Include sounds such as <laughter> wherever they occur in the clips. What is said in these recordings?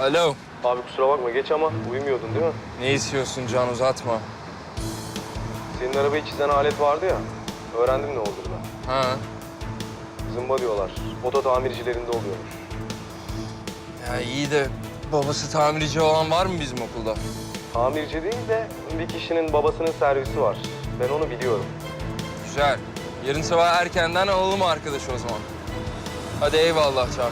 Alo. Abi kusura bakma geç ama uyumuyordun değil mi? Ne istiyorsun Can uzatma. Senin arabayı çizen alet vardı ya. Öğrendim ne olduğunu. Ha. Zımba diyorlar. Oto tamircilerinde oluyormuş. Ya iyi de babası tamirci olan var mı bizim okulda? Tamirci değil de bir kişinin babasının servisi var. Ben onu biliyorum. Güzel. Yarın sabah erkenden alalım arkadaş o zaman. Hadi eyvallah Can.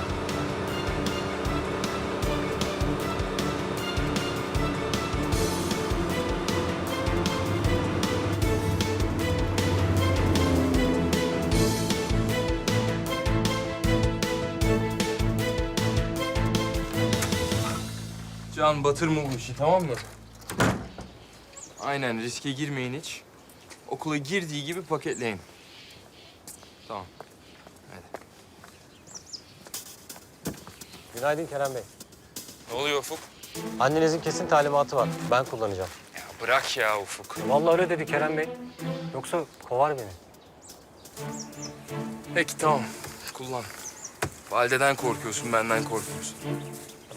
Can batırma bu işi tamam mı? Aynen riske girmeyin hiç. Okula girdiği gibi paketleyin. Tamam. Hadi. Günaydın Kerem Bey. Ne oluyor Ufuk? Annenizin kesin talimatı var. Ben kullanacağım. Ya bırak ya Ufuk. Vallahi öyle dedi Kerem Bey. Yoksa kovar beni. Peki tamam. Kullan. Valideden korkuyorsun, benden korkuyorsun.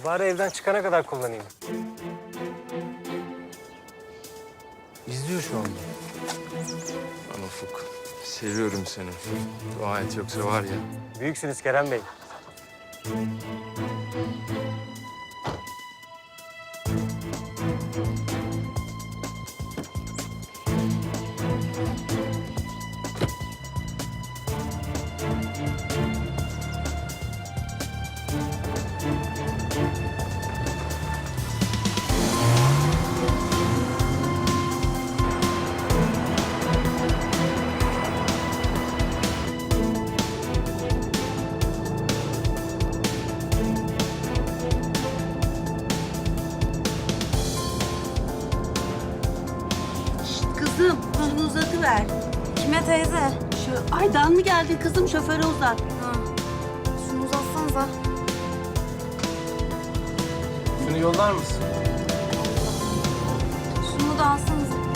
Bari evden çıkana kadar kullanayım. İzliyor şu anda. Lan Ufuk, seviyorum seni. Dua et yoksa var ya. Büyüksünüz Kerem Bey. Uzatıver. Kime teyze? Şu Aydan mı geldi kızım? Şoföre uzat. Ha. Şunu uzatsanıza. Şunu yollar mısın? Şunu da alsanıza.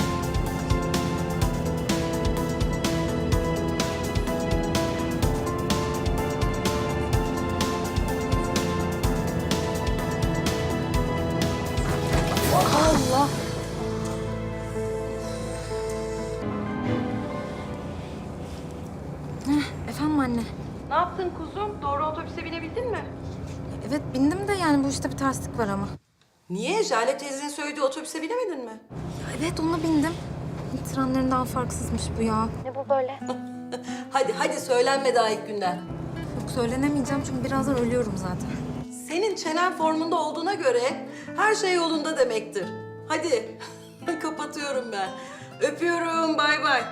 Heh, efendim anne. Ne yaptın kuzum? Doğru otobüse binebildin mi? Evet bindim de yani bu işte bir terslik var ama. Niye? Jale teyzenin söylediği otobüse binemedin mi? Ya evet ona bindim. Trenlerinden farksızmış bu ya. Ne bu böyle? <laughs> Hadi hadi söylenme daha ilk günden. Yok söylenemeyeceğim çünkü birazdan ölüyorum zaten. Senin çenen formunda olduğuna göre her şey yolunda demektir. Hadi <laughs> kapatıyorum ben. Öpüyorum bay bay.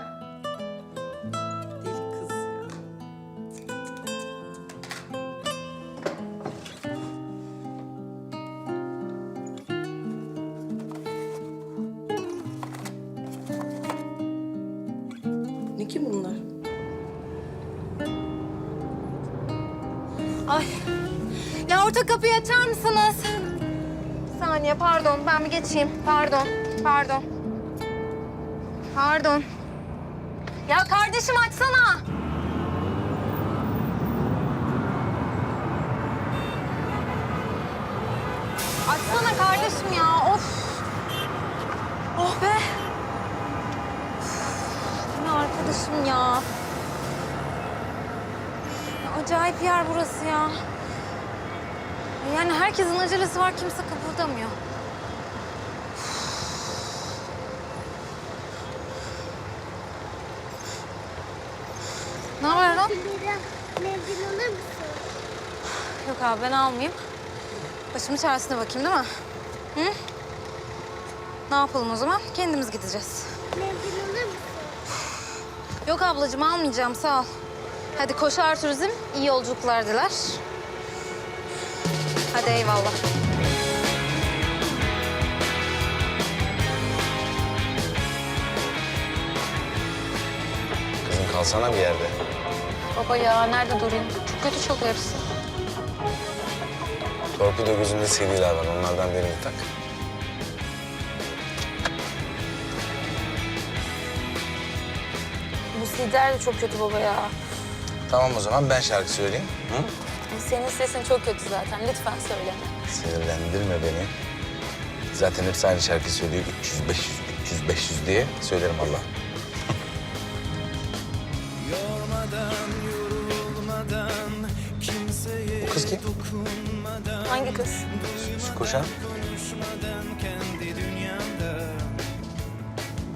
Orta kapıyı açar mısınız? Saniye pardon ben bir geçeyim. Pardon. Pardon. Pardon. Ya kardeşim açsana. Açsana kardeşim ya. Of. Oh be. Ne arkadaşım ya. Ya Acayip yer burası ya. Yani herkesin acelesi var, kimse kıpırdamıyor. Ne haber lan? Mevcut alır mısın? Yok abi ben almayayım. Başımın çaresine bakayım değil mi? Hı? Ne yapalım o zaman? Kendimiz gideceğiz. Mevcut alır mısın? Yok ablacığım almayacağım sağ ol. Hadi koşar turizm iyi yolculuklar diler. Hadi eyvallah. Kızım kalsana bir yerde. Baba ya nerede durayım? Çok kötü çok hepsi. Torpido gözünde CD'ler var. Onlardan birini tak. Bu CD'ler de çok kötü baba ya. Tamam o zaman ben şarkı söyleyeyim. Hı? Senin sesin çok kötü zaten. Lütfen söyleme. Sinirlendirme beni. Zaten hepsi aynı şarkı söylüyor. 300, 500, 300, 500 diye söylerim Allah. <laughs> Bu kız kim? Hangi kız? Şu koşan.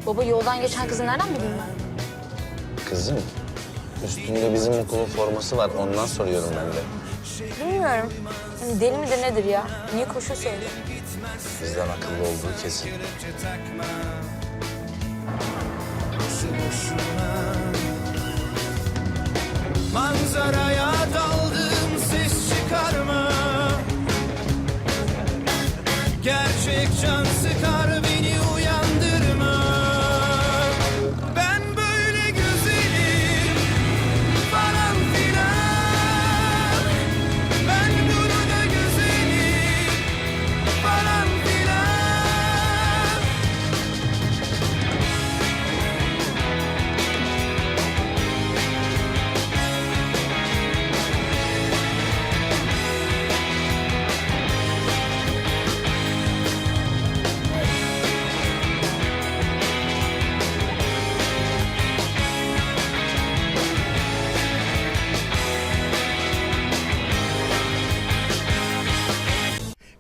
Baba yoldan geçen kızı nereden bileyim ben? Kızım. Üstünde bizim okulun forması var. Ondan soruyorum ben de. Bilmiyorum. Hani deli midir nedir ya? Niye koşu söylüyor? Bizden akıllı olduğu kesin. Manzaraya daldım ses çıkarma Gerçek can sıkar beni